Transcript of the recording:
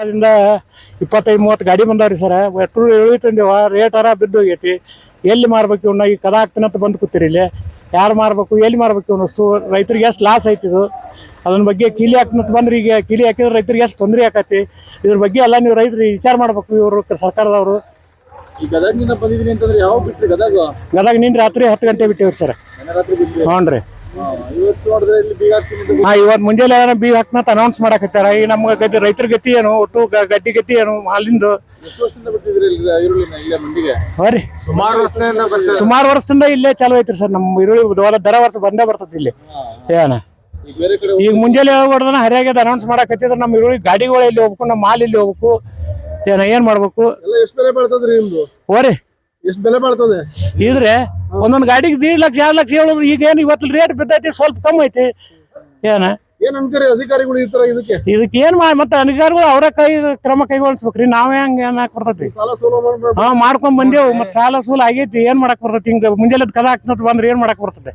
ಅದರಿಂದ ಇಪ್ಪತ್ತೈದು ಮೂವತ್ತು ಗಾಡಿ ಬಂದಾವ್ರಿ ಸರ. ಪೆಟ್ರೋಲ್ ಇಳಿತಂದೇವ ರೇಟ್ ಅರ ಬಿದ್ದು ಹೋಗೈತಿ. ಎಲ್ಲಿ ಮಾರ್ಬೇಕು ಇವನ್ನ ಈಗ ಕದ ಹಾಕ್ತೀನಂತ ಬಂದು ಕೂತೀರಿ ಇಲ್ಲಿ. ಯಾರು ಮಾರ್ಬೇಕು ಎಲ್ಲಿ ಮಾರ್ಬೇಕು ಇವನಷ್ಟು ರೈತರಿಗೆ ಎಷ್ಟು ಲಾಸ್ ಆಯ್ತಿದು ಅದನ್ನ ಬಗ್ಗೆ ಕೀಲಿ ಹಾಕ್ತ ಬಂದ್ರೆ ಈಗ ಕೀಲಿ ಹಾಕಿದ್ರೆ ರೈತರಿಗೆ ಎಷ್ಟು ತೊಂದರೆ ಆಕತಿ. ಇದ್ರ ಬಗ್ಗೆ ಎಲ್ಲ ನೀವು ರೈತರು ವಿಚಾರ ಮಾಡ್ಬೇಕು ಇವರು ಸರ್ಕಾರದವರು. ಬಂದಿದ್ದೀನಿ ಅಂತಂದ್ರೆ ಯಾವ ಗದಗ ಗದಗ? ನಿನ್ನ ರಾತ್ರಿ ಹತ್ತು ಗಂಟೆ ಬಿಟ್ಟಿವ್ರಿ ಸರ್. ಹ್ಞೂ ರೀ. ಹಾ, ಇವತ್ತು ನೋಡಿದ್ರೆ ಇಲ್ಲಿ ಬೀಗ ಹಾಕ್ತೀನಿ ಹಾ ಇವತ್ತು ಮುಂಜಾನೆ ಏನಾರ ಬೀಗ ಹಾಕ್ನಂತ ಅನೌನ್ಸ್ ಮಾಡಕತ್ತಾರ. ಈಗ ನಮ್ಗೆ ಗದ್ದೆ ರೈತರ ಗತಿ ಏನು ಒಟ್ಟು ಗಡ್ಡಿ ಗತಿ ಏನು ಹಾಲಿಂದು ಹರಿ ವರ್ಷದಿಂದ ಬಿಟ್ಟಿದ್ರಿ ಇಲ್ಲಿ ಈರುಳ್ಳಿನ ಇಲ್ಲೇ ಮಂಡಿಗೆ ಹೋ ರೀ. ಸುಮಾರು ವರ್ಷದಿಂದ ಬರ್ತೀರಾ ಸುಮಾರು ವರ್ಷದಿಂದ ಇಲ್ಲೇ ಚಾಲು ಐತ್ರಿ ಸರ್ ನಮ್ಮ ಈರುಳ್ಳಿ ಬುಧವಾರ ದರ ವರ್ಷ ಬಂದೇ ಬರ್ತದೆ ಇಲ್ಲಿ. ಏನ ಈಗ ಮುಂಜಾನೆ ಅದ ಹೊಡೆದನ ಹರಿಯಾಗ್ಯದ ಅನೌನ್ಸ್ ಮಾಡಕತ್ತಿದ್ರೆ ನಮ್ಮ ಈರುಳ್ಳಿ ಗಾಡಿಗಳು ಇಲ್ಲಿ ಹೋಗ್ಬೇಕು ನಮ್ಮ ಮಾಲ್ ಇಲ್ಲಿ ಹೋಗ್ಬೇಕು ಏನ ಏನ್ ಮಾಡ್ಬೇಕು? ಎಲ್ಲ ಎಷ್ಟು ಬೆಲೆ ಬಾಳ್ತದೆ ಇದ್ರೆ ಒಂದೊಂದು ಗಾಡಿಗೆ ದೀಡ್ ಲಕ್ಷ ಎರಡು ಲಕ್ಷ ಹೇಳಿದ್ರು ಈಗ ಏನು ಇವತ್ತು ರೇಟ್ ಬಿದ್ದೈತಿ ಸ್ವಲ್ಪ ಕಮ್ಮಿ ಐತಿ. ಏನ? ಏನ್ ಅಂತೀರಿ ಅಧಿಕಾರಿಗಳು ಈ ತರ ಇದಕ್ಕೆ? ಇದಕ್ಕೆ ಏನ್ ಮಾಡಿ ಮತ್ತೆ ಅಧಿಕಾರಿಗಳು ಅವರ ಕೈ ಕ್ರಮ ಕೈಗೊಳಿಸ್ಬೇಕ್ರಿ. ನಾವೇ ಹಂಗ ಏನಾಕ್ ಬರ್ತೈತಿ? ಸಾಲ ಸೂಲ ಮಾಡ್ಬೇಡ ಹಾ ಮಾಡ್ಕೊಂಡ್ ಬಂದೇವು ಮತ್ತೆ ಸಾಲ ಸೂಲ ಆಗೈತಿ ಏನ್ ಮಾಡಕ್ ಬರ್ತೈತಿ? ಹಿಂಗ ಮುಂಜಾನೆ ಕದ ಹಾಕ್ತಂತ ಬಂದ್ರೆ ಏನ್ ಮಾಡಕ್ ಬರ್ತದೆ